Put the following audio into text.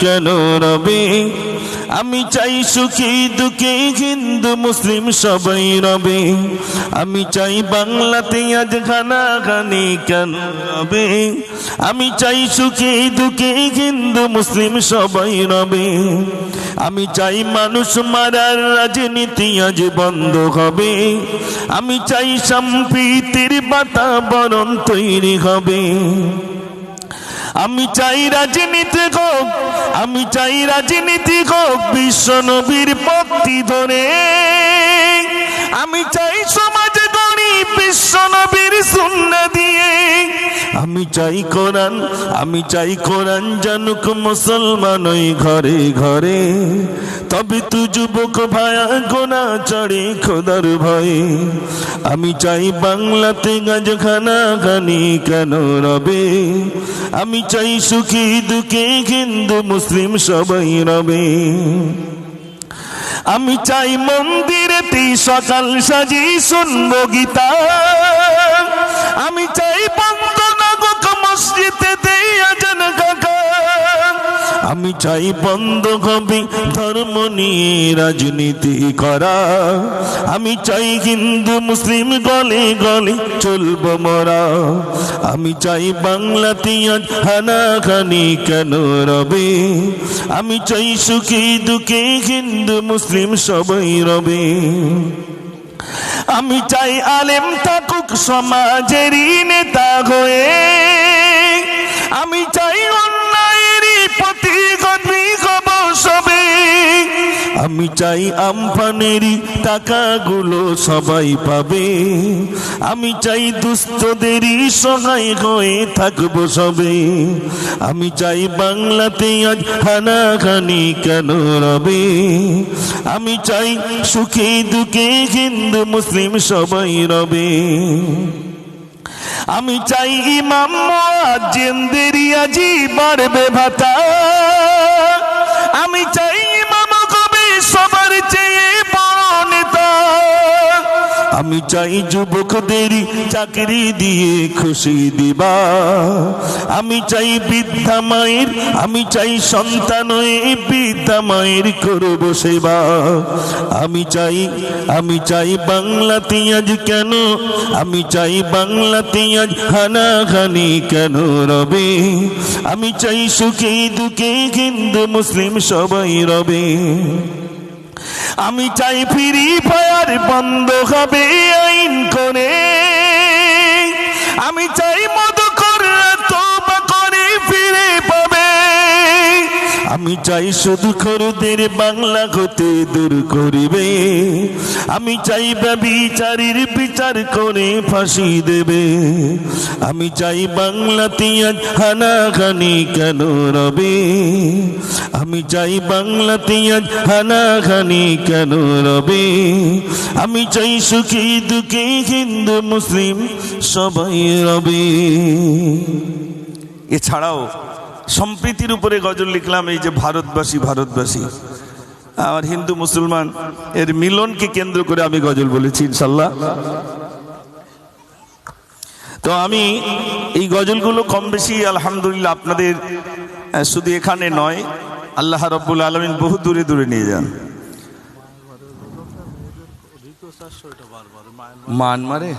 কেন রবে? আমি চাই সুখী, দুঃখে, হিন্দু, মুসলিম সবাই রবে। আমি চাই বাংলাতে আজ খানা খানি কেন রবে? আমি চাই সুখী, দুঃখে, হিন্দু, মুসলিম সবাই রবে। আমি চাই মানুষ মারার রাজনীতি আজ বন্ধ হবে। আমি চাই সম্প্রীতির বাতাবরণ তৈরি হবে। আমি চাই রাজনীতি হোক আমি চাই রাজনীতি হোক বিশ্ব নবীর পক্তি ধরে। চাই কোরআন, আমি চাই কোরআন জানুক মুসলমান ওই ঘরে ঘরে। তবে তু যুবক ভায়া, গোনা চড়ে খোদার ভয়ে। আমি চাই বাংলাতে গাজখানা গানি কেন রবে? আমি চাই সুখী দুঃখে হিন্দু মুসলিম সবাই রবে। আমি চাই মন্দিরেতে সকাল সাজি শুনব গীতা। আমি চাই বন্ধ আমি চাই বন্ধ হবে, ধর্ম নিয়ে রাজনীতি করা। আমি চাই হিন্দু, মুসলিম গলে গলে চলবো মরা। আমি চাই বাংলাতে আজ হানাখানি কেন রবে? আমি চাই সুখী দুঃখে হিন্দু, মুসলিম সবাই রবে। আমি চাই আলেম থাকুক সমাজেরই নেতা হয়ে। আমি চাই আমফানেরই টাকাগুলো সবাই পাবে। আমি চাই দুস্থদেরই সহায় হয়ে থাকব সবে। আমি চাই বাংলাতে আজ হানাখানি কেন রবে? আমি চাই সুখে দুঃখে হিন্দু মুসলিম সবাই রবে। আমি চাই ইমাম মুয়াজ্জিনদেরই আজি বাড়বে ভাতা। আমি চাই আমি চাই যুবকদেরই চাকরি দিয়ে খুশি দিবা। আমি চাই বৃদ্ধা মায়ের, আমি চাই সন্তান বৃদ্ধা মায়ের করব সেবা। আমি চাই আমি চাই বাংলাতে আজ কেন? আমি চাই বাংলাতে আজ হানাখানি কেন রবে? আমি চাই সুখে দুঃখে হিন্দু, মুসলিম সবাই রবে। আমি চাই ফ্রি ফায়ার বন্ধ হবে আইন করে। আমি চাই আমি চাই শুধু খরুদের বাংলা হতে দূর করিবে। আমি চাই ব্যবিচারীর বিচার করে ফাঁসি দেবে। আমি চাই বাংলাতে আজ হানাখানি কেন রবে? আমি চাই বাংলাতে আজ হানাখানি কেন রবে? আমি চাই সুখী দুঃখী হিন্দু মুসলিম সবাই রবে। এছাড়াও সম্প্রীতির উপরে গজল লিখলাম, এই যে ভারতবাসী ভারতবাসী। আমার হিন্দু মুসলমান, এর মিলনকে কেন্দ্র করে আমি গজল বলেছি, ইনশাল্লাহ। তো আমি এই গজলগুলো কম বেশি, আলহামদুলিল্লাহ, আপনাদের শুধু এখানে নয়, আল্লাহ রব্বুল আলমিন বহু দূরে দূরে নিয়ে যান। মানমারে